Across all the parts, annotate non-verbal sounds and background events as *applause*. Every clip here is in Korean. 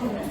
떠나.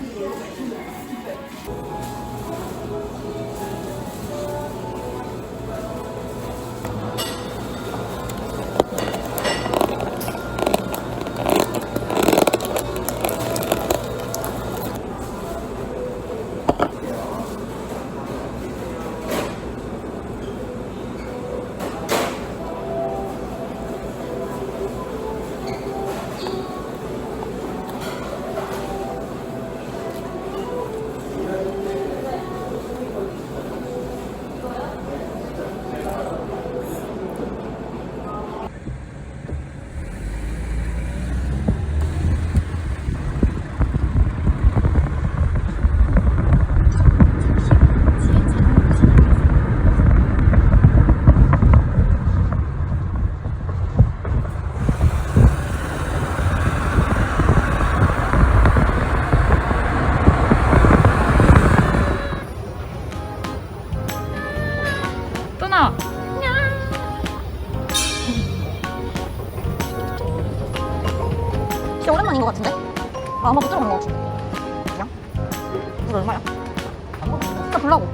이거 얼마야? 진짜 불라고.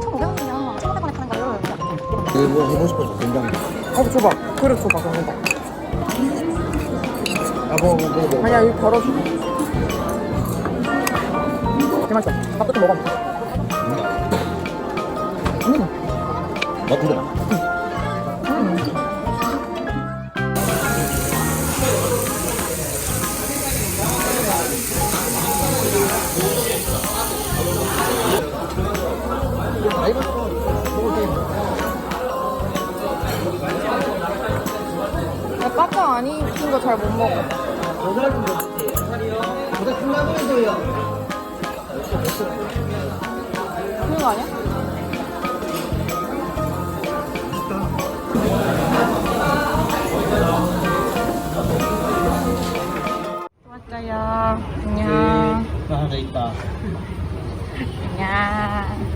2,500원이면 1,500원에 파는 거를. 이거 뭐 해보고 싶어서 굉장히 어, 줘봐. 그릇 줘봐, 그런 거. 아뭐 뭐, 뭐. 아니야, 이거 덜어줘. 개 맛있어. 밥도 좀 먹어. 나쁘잖아 나 안 익힌 거 잘 못 먹어. 그런 거 아니야? 왔어요. 안녕. 하나 더 있다 안녕.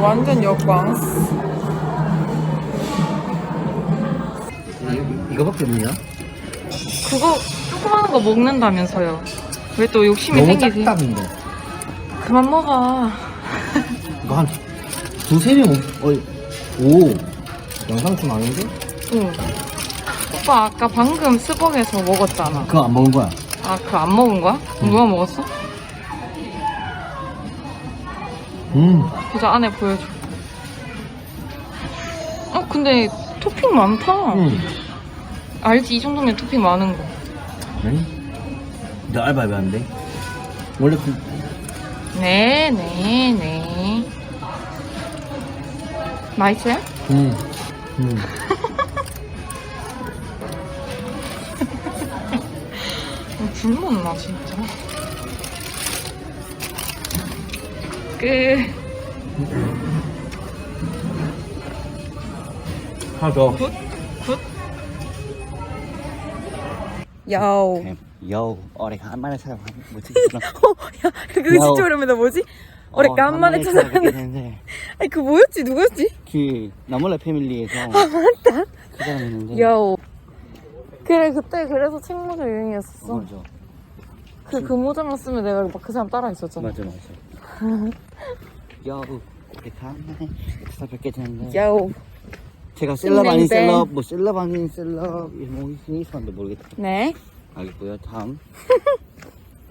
완전 역광. 이거밖에 없냐? 그거 조그마한 거 먹는다면서요. 왜 또 욕심이 너무 생기세요? 짝딱인데 그만 먹어. 이거 한 두세 명 어이 오 영상 좀 아닌데? 응. 오빠 아까 방금 스벅에서 먹었잖아. 그거 안 먹은 거야 아, 그거 안 먹은 거야? 응. 누가 먹었어? 음 보자, 안에 보여줘. 어, 근데 토핑 많다. 음. 알지? 이 정도면 토핑 많은 거. 아니? 너 알바 왜 안 돼? 원래 그 네, 네, 네. 맛있어요? 음. 음. *laughs* 어, 굶었나, 진짜. 끝. 하나 더 굿? 굿? 야오. 여우 어레 간만에 사람 뭐지? *laughs* 야, 그거 야오. 진짜 오랜만이다. 뭐지? 어, 어레 간만에 찾아봤는데. *laughs* 아니, 그 뭐였지? 누구였지? 그 나몰라 패밀리에서 아 맞다 그 사람 있는데 야오. 그래, 그때 그래서 책 모자 유행이었어. 맞아 그, 그 모자만 쓰면 내가 막 그 사람 따라 있었잖아. 맞아 맞아 여우 오래간만에 찾아뵙게 됐는데 야오. 제가 셀럽 아닌 땡땡. 셀럽 뭐 셀럽 아닌 셀럽 이런 거 있었는데 모르겠다 네. 알겠고요 다음 *laughs*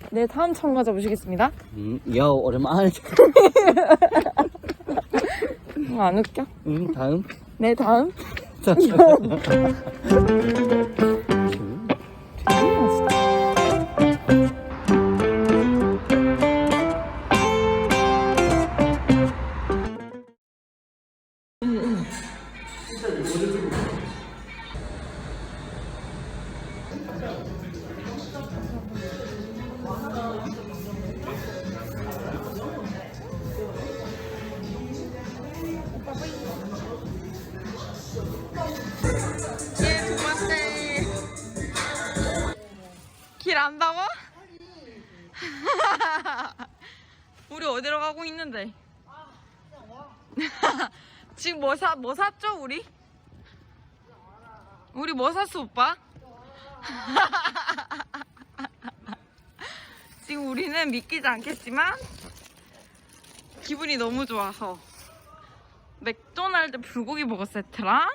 네, 다음 참가자 모시겠습니다. 음, 여우 오랜만에 어, 안 웃겨? 음, 다음 네, 다음. *laughs* 자, *laughs* 길안 나와? *laughs* 우리 어디로 가고 있는데? 아, *laughs* 지금 뭐 사, 뭐 샀죠, 우리? 우리 뭐 샀어, 오빠? *laughs* 지금 우리는 믿기지 않겠지만, 기분이 너무 좋아서, 맥도날드 불고기 버거 세트랑,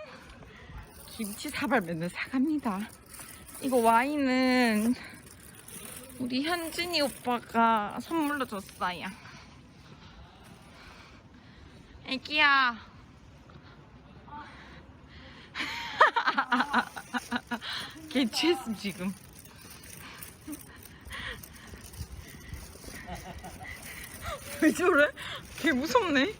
김치 사발 맨날 사갑니다. 이거 와인은 우리 현진이 오빠가 선물로 줬어요. 애기야. 걔 취했어 지금. 왜 저래? 걔 무섭네.